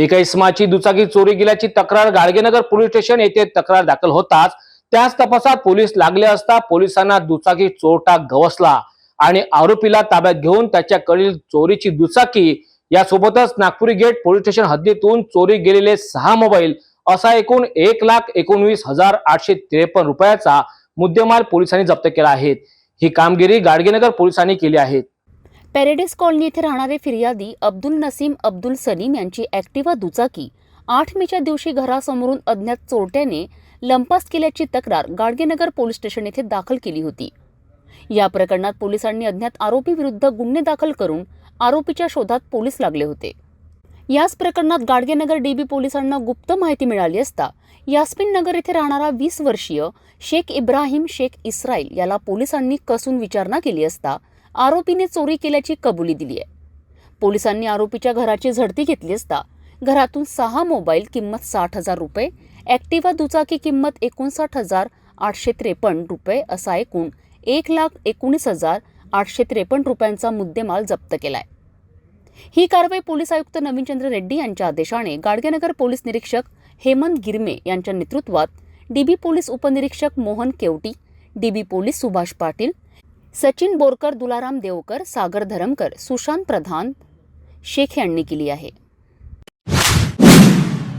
एका इसमाची दुचाकी चोरी गेल्याची तक्रार गाडगेनगर पोलीस स्टेशन येथे तक्रार दाखल होताच. त्याच तपासात पोलीस लागले असता पोलिसांना दुचाकी चोरटा गवसला आणि आरोपीला ताब्यात घेऊन त्याच्याकडील चोरीची दुचाकी यासोबतच नागपुरी गेट पोलीस स्टेशन हद्दीतून चोरी गेलेले सहा मोबाईल असा एकूण एक लाख एकोणवीस हजार आठशे त्रेपन्न रुपयाचा मुद्देमाल पोलिसांनी जप्त केला आहे. ही कामगिरी गाडगेनगर पोलिसांनी केली आहे. पॅरेडिस कॉलनी येथे राहणारे फिर्यादी अब्दुल नसीम अब्दुल सलीम यांची ॲक्टिवा दुचाकी. आठ मेच्या दिवशी घरासमोरून अज्ञात चोरट्याने लंपास केल्याची तक्रार गाडगेनगर पोलीस स्टेशन येथे दाखल केली होती. या प्रकरणात पोलिसांनी अज्ञात आरोपीविरुद्ध गुन्हे दाखल करून आरोपीच्या शोधात पोलीस लागले होते. याच प्रकरणात गाडगेनगर डीबी पोलिसांना गुप्त माहिती मिळाली असता यास्मिन नगर येथे राहणारा वीस वर्षीय शेख इब्राहिम शेख इस्राईल याला पोलिसांनी कसून विचारणा केली असता आरोपीने चोरी केल्याची कबुली दिली आहे. पोलिसांनी आरोपीच्या घराची झडती घेतली असता घरातून सहा मोबाईल किंमत साठ हजार रुपये ॲक्टिवा दुचाकी किंमत एकोणसाठ हजार आठशे त्रेपन्न रुपये असा एकूण एक लाख एकोणीस हजार आठशे त्रेपन्न रुपयांचा मुद्देमाल जप्त केलाय. ही कारवाई पोलीस आयुक्त नवीनचंद्र रेड्डी यांच्या आदेशाने गाडगेनगर पोलीस निरीक्षक हेमंत गिरमे यांच्या नेतृत्वात डीबी पोलीस उपनिरीक्षक मोहन केवटी डीबी पोलीस सुभाष पाटील सचिन बोरकर दुलाराम देवकर सागर धरमकर सुशांत प्रधान शेख यांनी केली आहे.